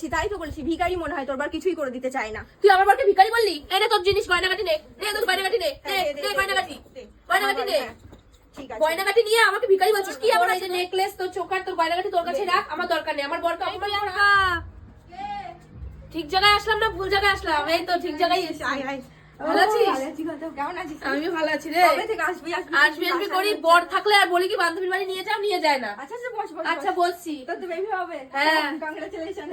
ছি, তাই তো বলছি ভিখারি মনে হয় তোর বার কিছুই করে দিতে চায় না। তুই আমার বারকে ভিখারি বললি? তোর জিনিস গয়নাগাটি নে। নে তোর গয়নাগাটি নে। নে দে, দে, নে দে, গয়নাগাটি। গয়নাগাটি নে। ঠিক গয়নাগাটি নিয়ে আমাকে ভিখারি বলছিস কি আমার এই যে নেকলেস তোর চোকার তোর গয়নাগাটি তোর কাছে রাখ আমার দরকার নেই আমার বরকে অপমান করা ঠিক জায়গায় আসলাম না ভুল জায়গায় আসলাম? এই তো ঠিক জায়গায় এসে আয়, আয়। ভালো আছিস? ভালো আছি গো, তো কেমন আছিস? আমিও ভালো আছি রে। আসবি আসবি আসবি করি বর থাকলে আর বলি কি বান্ধবীর বাড়ি নিয়ে যাও নিয়ে যায় না। আচ্ছা আচ্ছা বস বস আচ্ছা বস। বলছি। তোর তো বেবি হবে। হ্যাঁ।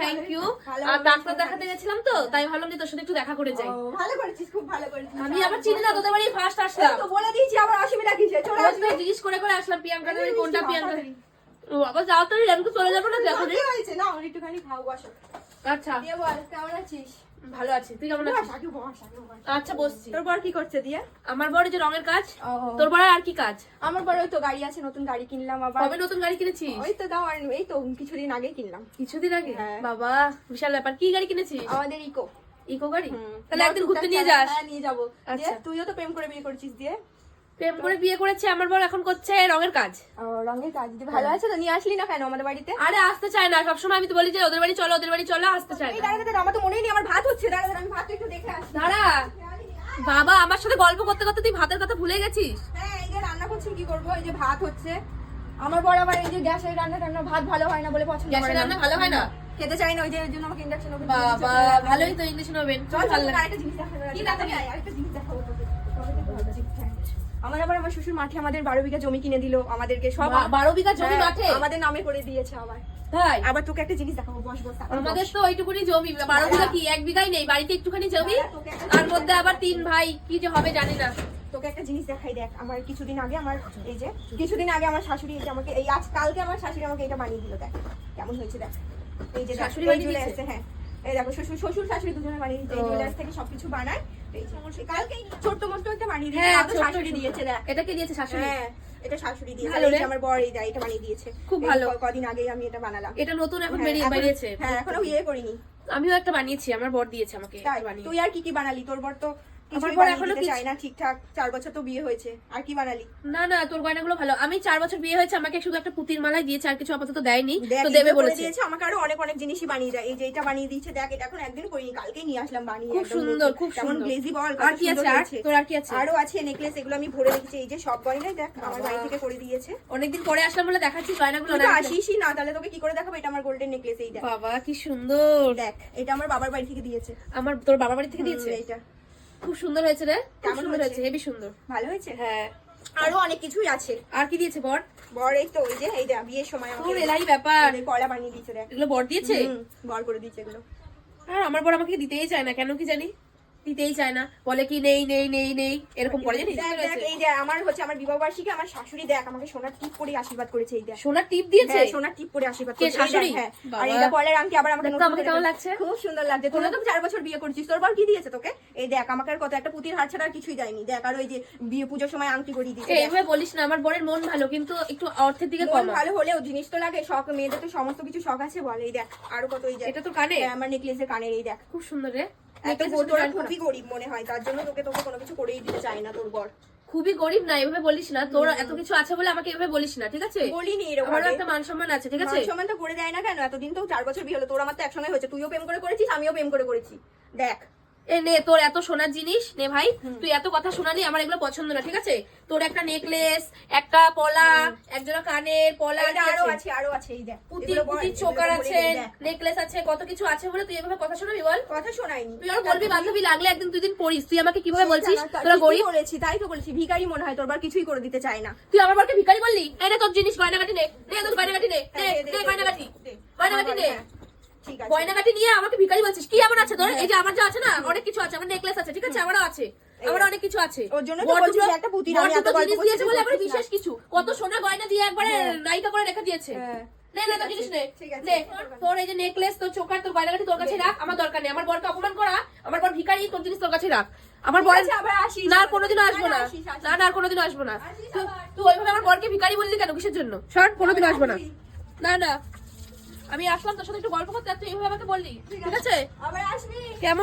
থ্যাংক ইউ আর ডাক্তার দেখাতে গেছিলাম তো তাই ভাবলাম যে তোর সাথে একটু দেখা করে যাই। ভালো করেছিস খুব ভালো করেছিস। আমি আবার চিনি না তোদের বাড়ি ফার্স্ট আসলাম তো বলে দিয়েছি আবার অসুবিধা কিসে চলে রোজ জিজ্ঞেস করে করে আসলাম প্রিয়াঙ্কা কোনটা প্রিয়াঙ্কা আবার যাও তো আমি চলে যাব না দেখো কি হয়েছে না আমার একটুখানি খাও বসো। আচ্ছা। দিয়ে বল কেমন আছিস? ভালো আছি। তুই কেমন আছিস। আচ্ছা বসছি। তোর বর কি করছে দিয়ে? আমার বড় যে রঙের কাজ। তোর বড় আর কি কাজ? আমার বড় ওই তো গাড়ি আছে নতুন গাড়ি কিনলাম আবার। কবে নতুন গাড়ি কিনেছিস? ওই তো দাও আর এই তো কিছুদিন আগে কিনলাম। কিছুদিন আগে? হ্যাঁ। বাবা বিশাল ব্যাপার। কি গাড়ি কিনেছিস? আমাদের ইকো। ইকো গাড়ি? তাহলে একদিন ঘুরতে নিয়ে যাস। হ্যাঁ, নিয়ে যাব। আচ্ছা। তুইও তো প্রেম করে বিয়ে করছিস দিয়ে? প্রেম করে বিয়ে করেছে আমার বড় এখন করছে রঙের কাজ। রঙের কাজ। দিয়ে ভালো আছে তো নিয়ে আসলি না কেন আমাদের বাড়িতে? আরে আসতে চায় না সবসময় আমি তো বলি যে ওদের বাড়ি চলো ওদের বাড়ি চলো আসতে চায় না। দাঁড়া আমার তো মনেই নেই আমার ভাত হচ্ছে দাঁড়া আমি ভাত একটু দেখে আসি। দাঁড়া বাবা আমার সাথে গল্প করতে করতে তুই ভাতের কথা ভুলে গেছিস? হ্যাঁ এই যে রান্না করছি কি করব? এই যে ভাত হচ্ছে। আমার বড় আবার এই যে গ্যাসের রান্না টান্না ভাত ভালো হয় না বলে পছন্দ গ্যাসের রান্না ভালো হয় না? খেতে চাই না ওই যে ওই জন্য আমাকে ইন্ডাকশন ওভেন বাবা ভালোই তো ইংলিশ নোবেন চল চল ভালো লাগে। আরেকটা জিনিস দেখাবো কি? দেখাবি আরেকটা জিনিস দেখাবো তোকে তবে তো ভালো লাগছে। হ্যাঁ। আমার আবার আমার শ্বশুর মাঠে আমাদের বারো বিঘা জমি কিনে দিল আমাদেরকে সব বারো বিঘা জমি হ্যাঁ, মাঠে? আমাদের নামে করে দিয়েছে আবার। তাই? আবার তোকে একটা জিনিস দেখাবো বস বস আমাদের তো ওইটুকুনি জমি বারো বিঘা কি এক বিঘাই নেই বাড়িতে একটুখানি জমি? একটা তার মধ্যে আবার তিন ভাই কি যে হবে জানি না। তোকে একটা জিনিস দেখাই দেখ আমার কিছুদিন আগে আমার এই যে কিছুদিন আগে আমার শাশুড়ি এই যে আমাকে এই আজ কালকে আমার শাশুড়ি আমাকে এটা বানিয়ে দিল দেখ কেমন হয়েছে দেখ। এই যে শাশুড়ি বানিয়ে চলে দিয়েছে? হ্যাঁ। এই দেখো শ্বশুর শ্বশুর শাশুড়ি দুজনে বানিয়ে জুয়েলার্স থেকে সবকিছু বানায়। ছোট্ট মোট্ট একটা বানিয়ে দিয়েছে হ্যাঁ শাশুড়ি দিয়েছে দেখ। এটা কে দিয়েছে শাশুড়ি? হ্যাঁ এটা শাশুড়ি দিয়েছে। এই যে আমার বর এই এটা বানিয়ে দিয়েছে। খুব ভালো। কদিন আগেই আমি এটা বানালাম। এটা নতুন এখন হ্যাঁ, বেরিয়ে বেরিয়েছে। হ্যাঁ এখনও ইয়ে করিনি। আমিও একটা বানিয়েছি আমার বর দিয়েছে আমাকে তাই? বানিয়ে। তুই আর কি কি বানালি? তোর বর তো আমার কিছুই বর বানিয়ে এখনও দিতে কিছু- চায় না ঠিকঠাক। চার বছর তো বিয়ে হয়েছে আর কি বানালি? না না তোর গয়নাগুলো ভালো। আমি চার বছর বিয়ে হয়েছে আমাকে শুধু একটা পুতির দিয়েছে আর কিছু আপাতত দেয়নি। তো দেবে বলেছে। দিয়েছে আমাকে আরও অনেক অনেক জিনিসই বানিয়ে দেয়। এই যে এটা বানিয়ে দিয়েছে দেখ এটা এখন একদিন করিনি কালকেই নিয়ে আসলাম বানিয়ে খুব সুন্দর, খুব সুন্দর। গ্লেজি বল আর কি আছে আর তোর আর কি আছে? আরও আছে নেকলেস এগুলো আমি ভরে রেখেছি এই যে সব গয়নাই দেখ আমার। বাড়ি থেকে করে দিয়েছে। অনেকদিন পরে আসলাম বলে দেখাচ্ছি গয়নাগুলো না আসিসই না তাহলে তোকে কি করে দেখাবো? এটা আমার গোল্ডেন নেকলেস এই দেখ। বাবা কি সুন্দর। দেখ এটা আমার বাবার বাড়ি থেকে দিয়েছে। আমার তোর বাবার বাড়ি থেকে দিয়েছে? এইটা। খুব সুন্দর হয়েছে রে। খুব কেমন সুন্দর হয়েছে? হেভি হেবি সুন্দর। ভালো হয়েছে? হ্যাঁ। আরও অনেক কিছুই আছে। আর কি দিয়েছে বর? বর এই তো ওই যে এই দেখ বিয়ের সময় তোর এলাই ব্যাপার। কলা বানিয়ে দিয়েছে রে। এগুলো বর দিয়েছে? বর করে দিয়েছে এগুলো। আর আমার বর আমাকে দিতেই চায় না কেন কি জানি? দিতেই চায় না। বলে কি নেই নেই নেই নেই। এরকম করে জানিস? দেখ দেখ এই যে আমার হচ্ছে আমার বিবাহ বার্ষিকী আমার শাশুড়ি দেখ আমাকে সোনার টিপ করে আশীর্বাদ করেছে এই দেখ। সোনার টিপ দিয়েছে? হ্যাঁ, সোনার টিপ করে আশীর্বাদ করেছে শাশুড়ি? হ্যাঁ। আর বাবা। এটা পরের আংটি আবার আমাকে আমাকে কেমন লাগছে? খুব সুন্দর লাগছে। তোরা তো চার বছর বিয়ে করছিস তোর বর কি দিয়েছে তোকে? এই দেখ আমাকে আর কত একটা পুতির হার ছাড়া আর কিছুই দেয়নি। দেখ আর ওই যে বিয়ে পুজোর সময় আংটি করিয়ে দিয়েছে এইভাবে বলিস না আমার বরের মন ভালো কিন্তু একটু অর্থের দিকে কম। ভালো হলেও জিনিস তো লাগে শখ মেয়েদের তো সমস্ত কিছু শখ আছে বল এই দেখ। আরও কত এই দেখ। এটা তো কানে? হ্যাঁ, আমার নেকলেসের কানের এই দেখ। খুব সুন্দর রে। তোরা খুবই গরিব মনে হয় তার জন্য তোকে তোকে কোনো কিছু করেই দিতে চায় না তোর বর খুবই গরিব না এভাবে বলিস না। তোর এত কিছু আছে বলে আমাকে এভাবে বলিস না ঠিক আছে? বলিনি এরকম আমারও একটা মান সম্মান আছে ঠিক আছে? মান সম্মান তো করে দেয় না কেন? এতদিন তো চার বছর বিয়ে হলো তোর আমার তো একসঙ্গে হয়েছে তুইও প্রেম করে করেছিস আমিও প্রেম করে করেছি। দেখ এ নে তোর এত সোনার জিনিস নে ভাই তুই এত কথা শোনালি আমার এগুলো পছন্দ না ঠিক আছে? তোর একটা নেকলেস একটা পলা একজোড়া কানের পলা আরও আছে? আরও আছে এই দেখ পুঁতি চোকার আছে নেকলেস আছে কত কিছু আছে বলে তুই এভাবে কথা শোনাবি বল? কথা শোনাইনি। তুই আর বলবি বান্ধবী লাগলে একদিন দুই দিন পড়িস তুই আমাকে কীভাবে বলছিস? তোরা গরিব? বলেছি তাই তো বলেছি ভিখারি মনে হয় তোর বার কিছুই করে দিতে চায় না। তুই আমার বরকে ভিখারি বললি? এই তোর জিনিস গয়নাগাটি নে নে তোর গয়নাগাটি নে নে হ্যাঁ, নে গয়নাগাটি। গয়নাগাটি নে। গয়নাগাটি নিয়ে আমাকে ভিখারি বলছিস। কি এমন আছে? তোর এই যে আমার যা আছে না অনেক কিছু আছে আমার নেকলেস আছে ঠিক আছে? আমারও আছে আমারও অনেক কিছু আছে। ওর জন্য তো বর বলছি দুটো- যে একটা বর আমি এত গল্প দিয়েছে বলে আমার বিশেষ কিছু। কত সোনা গয়না দিয়ে একবারে হ্যাঁ। নায়িকা করে রেখে দিয়েছে। হ্যাঁ। নে না তো জিনিস নে। নে তোর এই যে নেকলেস তোর চোকার তোর গয়নাগাটি তোর কাছে রাখ আমার দরকার নেই। আমার বরকে অপমান করা আমার বর ভিখারি তোর জিনিস তোর কাছে রাখ। আমার বর আবার আসিস। না আর আসব না। না না আর আসব না। তুই- ওইভাবে আমার বরকে ভিখারি বললি কেন? কিসের জন্য? শর্ট কোনোদিনও আসব না। না না। আমি আসলাম তোর সাথে একটু গল্প করতে তুই এইভাবে আমাকে বললি ঠিক আছে? আবার আসবি। কেমন